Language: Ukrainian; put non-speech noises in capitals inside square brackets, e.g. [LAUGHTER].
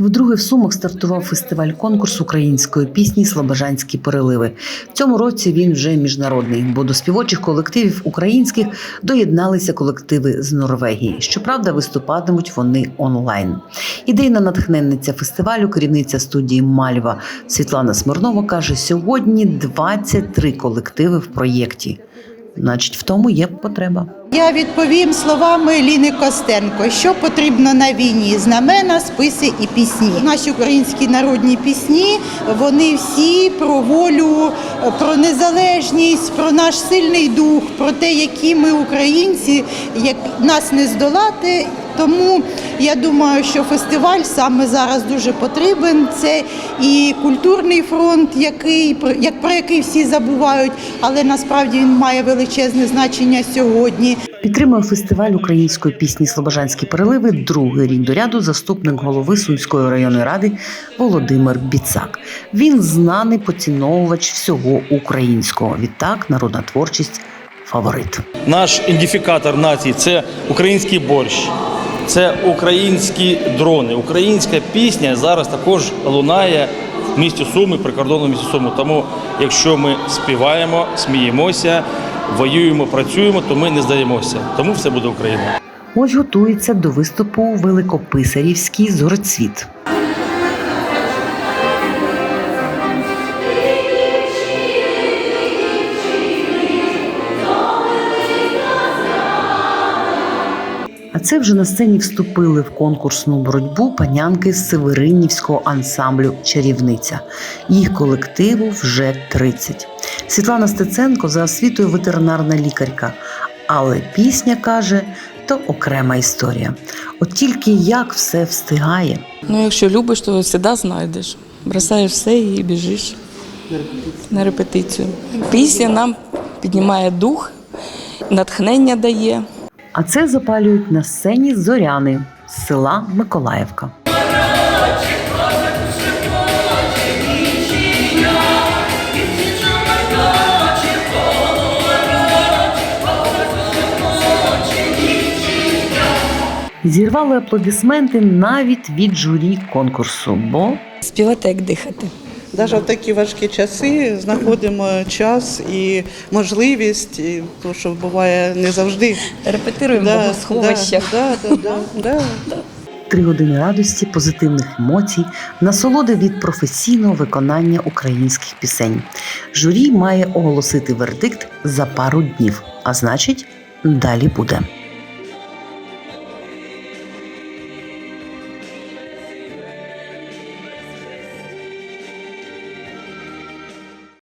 Вдруге в Сумах стартував фестиваль конкурс української пісні Слобожанські переливи. В цьому році він вже міжнародний, бо до співочих колективів українських доєдналися колективи з Норвегії. Щоправда, виступатимуть вони онлайн. Ідейна натхненниця фестивалю, керівниця студії Мальва Світлана Смирнова каже: сьогодні 23 колективи в проєкті. Значить, в тому є потреба. Я відповім словами Ліни Костенко, що потрібно на війні: знамена, списи і пісні. Наші українські народні пісні вони всі про волю, про незалежність, про наш сильний дух, про те, які ми українці, як нас не здолати. Тому я думаю, що фестиваль саме зараз дуже потрібен. Це і культурний фронт, який про- як про який всі забувають, але насправді він має величезне значення сьогодні. Підтримує фестиваль української пісні Слобожанські переливи другий рік до ряду заступник голови Сумської районної ради Володимир Біцак. Він знаний поціновувач всього українського. Відтак, народна творчість фаворит. Наш ідентифікатор нації це український борщ, це українські дрони. Українська пісня зараз також лунає в місті Суми, прикордонному місті Суми. Тому, якщо ми співаємо, сміємося, воюємо, працюємо, то ми не здаємося. Тому все буде Україна. Ось готується до виступу Великописарівський зорецвіт. А це вже на сцені вступили в конкурсну боротьбу панянки з Северинівського ансамблю Чарівниця. Їх колективу вже 30. Світлана Стеценко за освітою ветеринарна лікарка. Але пісня каже, то окрема історія. От тільки як все встигає. Ну, якщо любиш, то завжди знайдеш. Бросаєш все і біжиш на репетицію. Пісня нам піднімає дух, натхнення дає. А це запалюють на сцені зоряни з села Миколаївка. Зірвали аплодисменти навіть від журі конкурсу, бо Співати як дихати. Навіть в такі важкі часи знаходимо час і можливість, і, то, що буває не завжди. Репетируємо в богосховищах. Да, да, да, да, [LAUGHS] да. три години радості, позитивних емоцій, насолоди від професійного виконання українських пісень. Журі має оголосити вердикт за пару днів, а значить, далі буде.